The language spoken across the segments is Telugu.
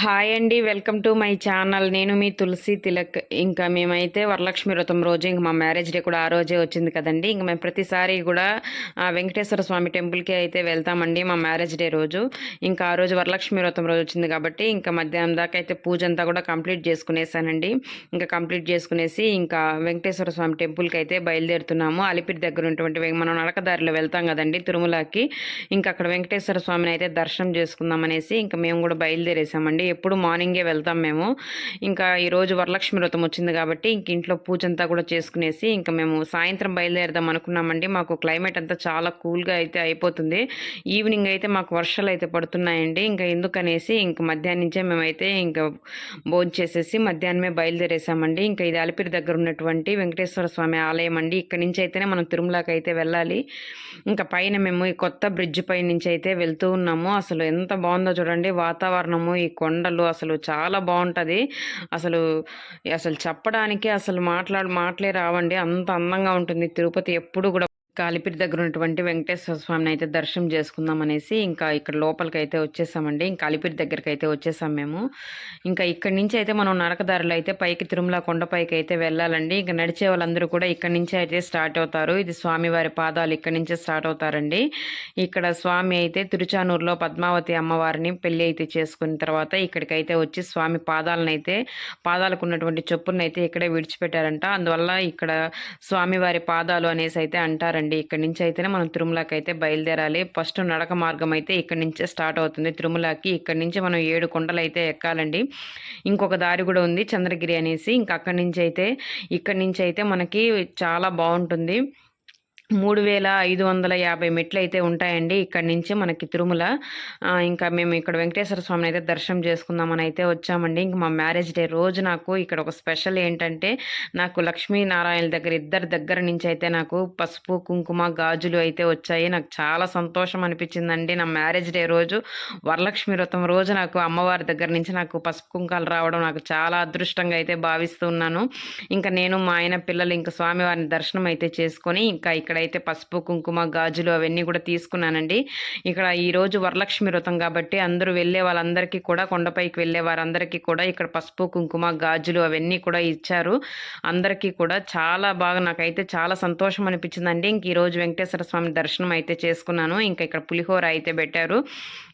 హాయ్ అండి వెల్కమ్ టు మై ఛానల్. నేను మీ తులసి తిలక్. ఇంకా మేమైతే వరలక్ష్మి వ్రతం రోజు ఇంక మా మ్యారేజ్ డే కూడా ఆ రోజే వచ్చింది కదండి. ఇంక మేము ప్రతిసారి కూడా వెంకటేశ్వర స్వామి టెంపుల్కి అయితే వెళ్తామండి మా మ్యారేజ్ డే రోజు. ఇంకా ఆ రోజు వరలక్ష్మి వ్రతం రోజు వచ్చింది కాబట్టి ఇంకా మధ్యాహ్నం దాకా అయితే పూజ అంతా కూడా కంప్లీట్ చేసుకునేసానండి. ఇంకా కంప్లీట్ చేసుకునేసి ఇంకా వెంకటేశ్వర స్వామి టెంపుల్కి అయితే బయలుదేరుతున్నాము. అలిపిరి దగ్గర ఉన్నటువంటి మనం నడకదారిలో వెళ్తాం కదండి తిరుమలకి. ఇంకా అక్కడ వెంకటేశ్వర స్వామిని అయితే దర్శనం చేసుకుందాం అనేసి ఇంకా మేము కూడా బయలుదేరేసామండి. ఎప్పుడు మార్నింగే వెళ్తాం మేము. ఇంకా ఈరోజు వరలక్ష్మి వ్రతం వచ్చింది కాబట్టి ఇంక ఇంట్లో పూజ అంతా కూడా చేసుకునేసి ఇంకా మేము సాయంత్రం బయలుదేరదాం అనుకున్నామండి. మాకు క్లైమేట్ అంతా చాలా కూల్గా అయితే అయిపోతుంది. ఈవినింగ్ అయితే మాకు వర్షాలు అయితే పడుతున్నాయండి. ఇంకా ఎందుకనేసి ఇంక మధ్యాహ్నం నుంచే మేమైతే ఇంకా భోజనం చేసేసి మధ్యాహ్నమే బయలుదేరేసామండి. ఇంకా ఇది అలిపిరి దగ్గర ఉన్నటువంటి వెంకటేశ్వర స్వామి ఆలయం అండి. ఇక్కడ నుంచి అయితేనే మనం తిరుమలకి అయితే వెళ్ళాలి. ఇంకా పైన మేము ఈ కొత్త బ్రిడ్జ్ పై నుంచి అయితే వెళ్తూ ఉన్నాము. అసలు ఎంత బాగుందో చూడండి. వాతావరణము ఈ కొండ కొండలు అసలు చాలా బాగుంటుంది. అసలు అసలు చెప్పడానికి అసలు మాట్లాడు మాటలే రావండి. అంత అందంగా ఉంటుంది. తిరుపతి ఎప్పుడు కూడా కాలిపిరి దగ్గర ఉన్నటువంటి వెంకటేశ్వర స్వామిని అయితే దర్శనం చేసుకుందాం అనేసి ఇంకా ఇక్కడ లోపలికి అయితే వచ్చేసామండి. ఇంకా అలిపిరి దగ్గరికి అయితే వచ్చేసాం మేము. ఇంకా ఇక్కడ నుంచి అయితే మనం నరకదారులు అయితే పైకి తిరుమల కొండపైకి అయితే వెళ్ళాలండి. ఇంకా నడిచే వాళ్ళందరూ కూడా ఇక్కడ నుంచి అయితే స్టార్ట్ అవుతారు. ఇది స్వామివారి పాదాలు ఇక్కడ నుంచే స్టార్ట్ అవుతారండి. ఇక్కడ స్వామి అయితే తిరుచానూరులో పద్మావతి అమ్మవారిని పెళ్ళి అయితే చేసుకున్న తర్వాత ఇక్కడికి అయితే వచ్చి స్వామి పాదాలను అయితే పాదాలకు ఉన్నటువంటి చెప్పులను అయితే ఇక్కడే విడిచిపెట్టారంట. అందువల్ల ఇక్కడ స్వామివారి పాదాలు అనేసి అయితే అంటారండి. అండి. ఇక్కడి నుంచి అయితేనే మనం తిరుమలకి అయితే బయలుదేరాలి. ఫస్ట్ నడక మార్గం అయితే ఇక్కడి నుంచే స్టార్ట్ అవుతుంది. తిరుమలకి ఇక్కడి నుంచి మనం ఏడు కొండలు అయితే ఎక్కాలండి. ఇంకొక దారి కూడా ఉంది చంద్రగిరి అనేసి. ఇంకా అక్కడి నుంచి అయితే ఇక్కడి నుంచి అయితే మనకి చాలా బాగుంటుంది. మూడు వేల ఐదు వందల యాభై మెట్లు అయితే ఉంటాయండి. ఇక్కడ నుంచి మనకి తిరుమల. ఇంకా మేము ఇక్కడ వెంకటేశ్వర స్వామిని అయితే దర్శనం చేసుకుందామని అయితే వచ్చామండి. ఇంక మా మ్యారేజ్ డే రోజు నాకు ఇక్కడ ఒక స్పెషల్ ఏంటంటే నాకు లక్ష్మీనారాయణ దగ్గర ఇద్దరి దగ్గర నుంచి అయితే నాకు పసుపు కుంకుమ గాజులు అయితే వచ్చాయి. నాకు చాలా సంతోషం అనిపించిందండి నా మ్యారేజ్ డే రోజు. వరలక్ష్మి వ్రతం రోజు నాకు అమ్మవారి దగ్గర నుంచి నాకు పసుపు కుంకాలు రావడం నాకు చాలా అదృష్టంగా అయితే భావిస్తున్నాను ఇంకా నేను మా ఆయన పిల్లలు ఇంకా స్వామివారిని దర్శనం అయితే చేసుకొని ఇంకా ఇక్కడ ఇక్కడైతే పసుపు కుంకుమ గాజులు అవన్నీ కూడా తీసుకున్నానండి. ఇక్కడ ఈ రోజు వరలక్ష్మి వ్రతం కాబట్టి అందరూ వెళ్ళే వాళ్ళందరికీ కూడా కొండపైకి వెళ్ళే వారందరికీ కూడా ఇక్కడ పసుపు కుంకుమ గాజులు అవన్నీ కూడా ఇచ్చారు. అందరికీ కూడా చాలా బాగా నాకైతే చాలా సంతోషం అనిపించిందండి. ఇంక ఈరోజు వెంకటేశ్వర స్వామి దర్శనం అయితే చేసుకున్నాను. ఇంకా ఇక్కడ పులిహోర అయితే పెట్టారు.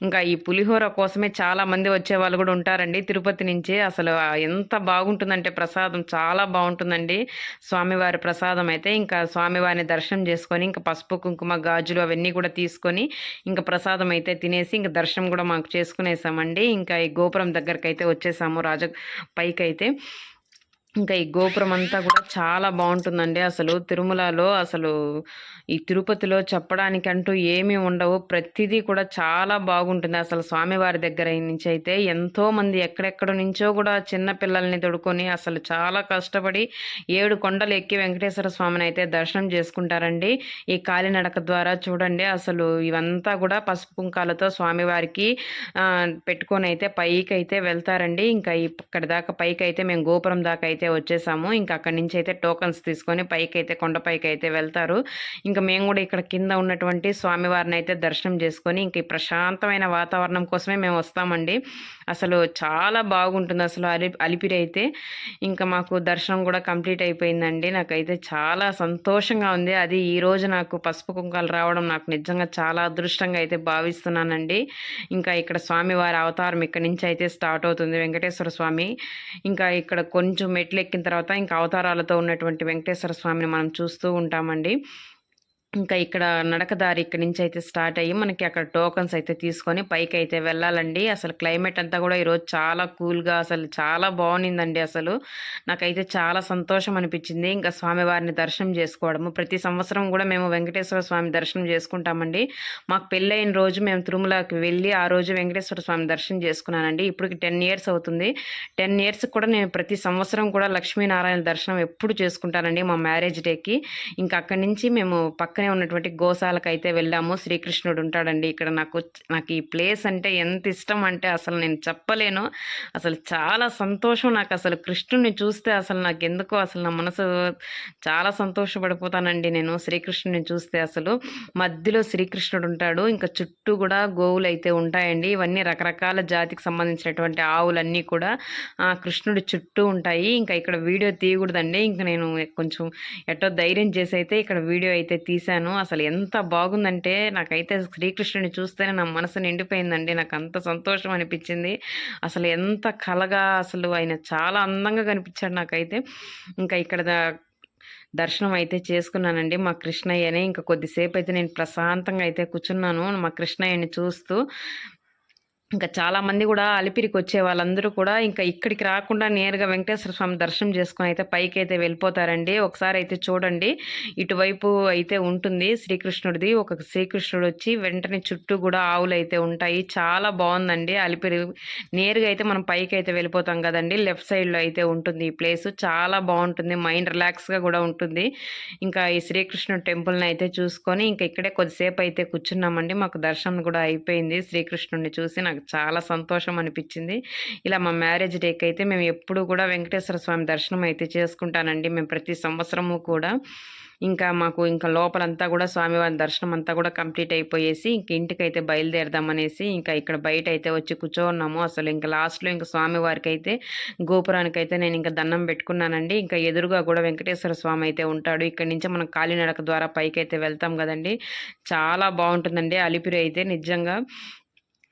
ఇంకా ఈ పులిహోర కోసమే చాలా మంది వచ్చే వాళ్ళు కూడా ఉంటారండి. తిరుపతి నుంచి అసలు ఎంత బాగుంటుందంటే ప్రసాదం చాలా బాగుంటుందండి. స్వామివారి ప్రసాదం అయితే. ఇంకా స్వామివారిని దర్శనం చేసుకొని ఇంకా పసుపు కుంకుమ గాజులు అవన్నీ కూడా తీసుకొని ఇంకా ప్రసాదం అయితే తినేసి ఇంకా దర్శనం కూడా మాకు చేసుకునేసామండి. ఇంకా ఈ గోపురం దగ్గరికి అయితే వచ్చేసాము రాజ పైకి అయితే ఇంకా ఈ గోపురం అంతా కూడా చాలా బాగుంటుందండి. అసలు తిరుమలలో అసలు ఈ తిరుపతిలో చెప్పడానికంటూ ఏమీ ఉండవు. ప్రతిదీ కూడా చాలా బాగుంటుంది. అసలు స్వామివారి దగ్గర నుంచి అయితే ఎంతో మంది ఎక్కడెక్కడ నుంచో కూడా చిన్న పిల్లల్ని తొడుకొని అసలు చాలా కష్టపడి ఏడు కొండలు ఎక్కి వెంకటేశ్వర స్వామిని అయితే దర్శనం చేసుకుంటారండి. ఈ కాలినడక ద్వారా చూడండి. అసలు ఇవంతా కూడా పసుపు కుంకాలతో స్వామివారికి పెట్టుకొని అయితే పైకి అయితే వెళ్తారండి. ఇంకా ఇక్కడ దాకా పైకి అయితే మేము గోపురం దాకా అయితే వచ్చేసాము. ఇంకా అక్కడి నుంచి అయితే టోకన్స్ తీసుకొని పైకి అయితే కొండపైకి అయితే వెళ్తారు. ఇంకా మేము కూడా ఇక్కడ కింద ఉన్నటువంటి స్వామివారిని అయితే దర్శనం చేసుకొని ఇంక ఈ ప్రశాంతమైన వాతావరణం కోసమే మేము వస్తామండి. అసలు చాలా బాగుంటుంది అసలు అలి అలిపిరి అయితే. ఇంకా మాకు దర్శనం కూడా కంప్లీట్ అయిపోయిందండి. నాకైతే చాలా సంతోషంగా ఉంది. అది ఈరోజు నాకు పసుపు కుంకాలు రావడం నాకు నిజంగా చాలా అదృష్టంగా అయితే భావిస్తున్నానండి. ఇంకా ఇక్కడ స్వామివారి అవతారం ఇక్కడ నుంచి అయితే స్టార్ట్ అవుతుంది. వెంకటేశ్వర స్వామి. ఇంకా ఇక్కడ కొంచెం మెట్లు ఎక్కిన తర్వాత ఇంకా అవతారాలతో ఉన్నటువంటి వెంకటేశ్వర స్వామిని మనం చూస్తూ ఉంటామండి. ఇంకా ఇక్కడ నడకదారి ఇక్కడ నుంచి అయితే స్టార్ట్ అయ్యి మనకి అక్కడ టోకన్స్ అయితే తీసుకొని పైకి అయితే వెళ్ళాలండి. అసలు క్లైమేట్ అంతా కూడా ఈరోజు చాలా కూల్గా అసలు చాలా బాగుండిందండి అసలు. నాకైతే చాలా సంతోషం అనిపించింది. ఇంకా స్వామివారిని దర్శనం చేసుకోవడము. ప్రతి సంవత్సరం కూడా మేము వెంకటేశ్వర స్వామి దర్శనం చేసుకుంటామండి. మాకు పెళ్ళైన రోజు మేము తిరుమలకి వెళ్ళి ఆ రోజు వెంకటేశ్వర స్వామి దర్శనం చేసుకున్నానండి. ఇప్పటికి టెన్ ఇయర్స్ అవుతుంది. టెన్ ఇయర్స్ కూడా నేను ప్రతి సంవత్సరం కూడా లక్ష్మీనారాయణ దర్శనం ఎప్పుడు చేసుకుంటానండి మా మ్యారేజ్ డేకి. ఇంకా అక్కడి నుంచి మేము పక్కన పక్కనే ఉన్నటువంటి గోశాలకు అయితే వెళ్ళాము. శ్రీకృష్ణుడు ఉంటాడండి. ఇక్కడ నాకు నాకు ఈ ప్లేస్ అంటే ఎంత ఇష్టం అంటే అసలు నేను చెప్పలేను. అసలు చాలా సంతోషం నాకు అసలు కృష్ణుడిని చూస్తే అసలు నాకు ఎందుకో అసలు నా మనసు చాలా సంతోషపడిపోతానండి నేను శ్రీకృష్ణుడిని చూస్తే అసలు. మధ్యలో శ్రీకృష్ణుడు ఉంటాడు. ఇంకా చుట్టూ కూడా గోవులు అయితే ఉంటాయండి. ఇవన్నీ రకరకాల జాతికి సంబంధించినటువంటి ఆవులన్నీ కూడా కృష్ణుడి చుట్టూ ఉంటాయి. ఇంకా ఇక్కడ వీడియో తీయకూడదండి. ఇంకా నేను కొంచెం ఎట్టో ధైర్యం చేసి అయితే ఇక్కడ వీడియో అయితే తీసాను తీశాను అసలు ఎంత బాగుందంటే నాకైతే శ్రీకృష్ణుని చూస్తేనే నా మనసు నిండిపోయిందండి. నాకు అంత సంతోషం అనిపించింది. అసలు ఎంత కలగా అసలు ఆయన చాలా అందంగా కనిపించాడు నాకైతే. ఇంకా ఇక్కడ దర్శనం అయితే చేసుకున్నానండి మా కృష్ణయ్యని. ఇంకా కొద్దిసేపు అయితే నేను ప్రశాంతంగా అయితే కూర్చున్నాను మా కృష్ణయ్యని చూస్తూ. ఇంకా చాలామంది కూడా అలిపిరికి వచ్చే వాళ్ళందరూ కూడా ఇంకా ఇక్కడికి రాకుండా నేరుగా వెంకటేశ్వర స్వామి దర్శనం చేసుకుని అయితే పైకి అయితే వెళ్ళిపోతారండి. ఒకసారి అయితే చూడండి. ఇటువైపు అయితే ఉంటుంది శ్రీకృష్ణుడిది. ఒక శ్రీకృష్ణుడు వచ్చి వెంటనే చుట్టూ కూడా ఆవులు అయితే ఉంటాయి. చాలా బాగుందండి అలిపిరి. నేరుగా అయితే మనం పైకి అయితే వెళ్ళిపోతాం కదండి. లెఫ్ట్ సైడ్లో అయితే ఉంటుంది ఈ ప్లేస్. చాలా బాగుంటుంది. మైండ్ రిలాక్స్గా కూడా ఉంటుంది. ఇంకా ఈ శ్రీకృష్ణుడు టెంపుల్ని అయితే చూసుకొని ఇంకా ఇక్కడే కొద్దిసేపు అయితే కూర్చున్నామండి. మాకు దర్శనం కూడా అయిపోయింది. శ్రీకృష్ణుడిని చూసి నాకు చాలా సంతోషం అనిపించింది ఇలా మా మ్యారేజ్ డేకి అయితే మేము ఎప్పుడు కూడా వెంకటేశ్వర స్వామి దర్శనం అయితే చేసుకుంటానండి. మేము ప్రతి సంవత్సరము కూడా ఇంకా మాకు ఇంకా లోపలంతా కూడా స్వామివారి దర్శనం అంతా కూడా కంప్లీట్ అయిపోయేసి ఇంక ఇంటికైతే బయలుదేరదామనేసి ఇంకా ఇక్కడ బయట అయితే వచ్చి కూర్చోన్నాము. అసలు ఇంకా లాస్ట్లో ఇంకా స్వామివారికి అయితే గోపురానికి అయితే నేను ఇంకా దండం పెట్టుకున్నానండి. ఇంకా ఎదురుగా కూడా వెంకటేశ్వర స్వామి అయితే ఉంటాడు. ఇక్కడ నుంచి మనం కాలినడక ద్వారా పైకి అయితే వెళ్తాం కదండి. చాలా బాగుంటుందండి అలిపిరి అయితే నిజంగా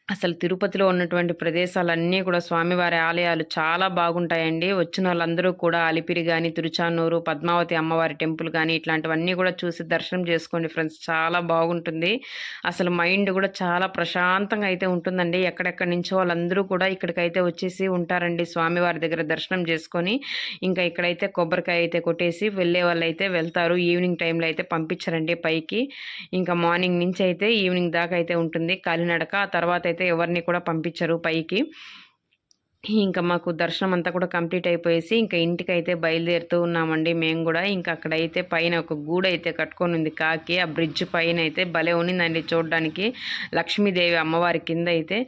అసలు తిరుపతిలో ఉన్నటువంటి ప్రదేశాలన్నీ కూడా స్వామివారి ఆలయాలు చాలా బాగుంటాయండి. వచ్చిన వాళ్ళందరూ కూడా అలిపిరి కానీ తిరుచానూరు పద్మావతి అమ్మవారి టెంపుల్ కానీ ఇట్లాంటివన్నీ కూడా చూసి దర్శనం చేసుకోండి ఫ్రెండ్స్. చాలా బాగుంటుంది. అసలు మైండ్ కూడా చాలా ప్రశాంతంగా అయితే ఉంటుందండి. ఎక్కడెక్కడి నుంచో వాళ్ళందరూ కూడా ఇక్కడికైతే వచ్చేసి ఉంటారండి స్వామివారి దగ్గర దర్శనం చేసుకొని. ఇంకా ఇక్కడైతే కొబ్బరికాయ అయితే కొట్టేసి వెళ్ళే వాళ్ళు అయితే వెళ్తారు. ఈవినింగ్ టైంలో అయితే పంపించారండి పైకి. ఇంకా మార్నింగ్ నుంచి అయితే ఈవినింగ్ దాకా అయితే ఉంటుంది. కాలినడక ఆ తర్వాత అయితే అయితే ఎవరిని కూడా పంపించరు పైకి. ఇంకా మాకు దర్శనం అంతా కూడా కంప్లీట్ అయిపోయేసి ఇంకా ఇంటికి అయితే బయలుదేరుతూ ఉన్నామండి మేము కూడా. ఇంకా అక్కడైతే పైన ఒక గూడు అయితే కట్టుకొని ఉంది కాకి. ఆ బ్రిడ్జ్ పైన అయితే భలే ఉన్నిందండి చూడడానికి. లక్ష్మీదేవి అమ్మవారి కింద అయితే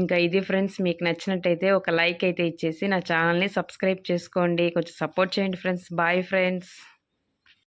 ఇంకా ఇది ఫ్రెండ్స్ మీకు నచ్చినట్టయితే ఒక లైక్ అయితే ఇచ్చేసి నా ఛానల్ని సబ్స్క్రైబ్ చేసుకోండి. కొంచెం సపోర్ట్ చేయండి ఫ్రెండ్స్. Bye friends.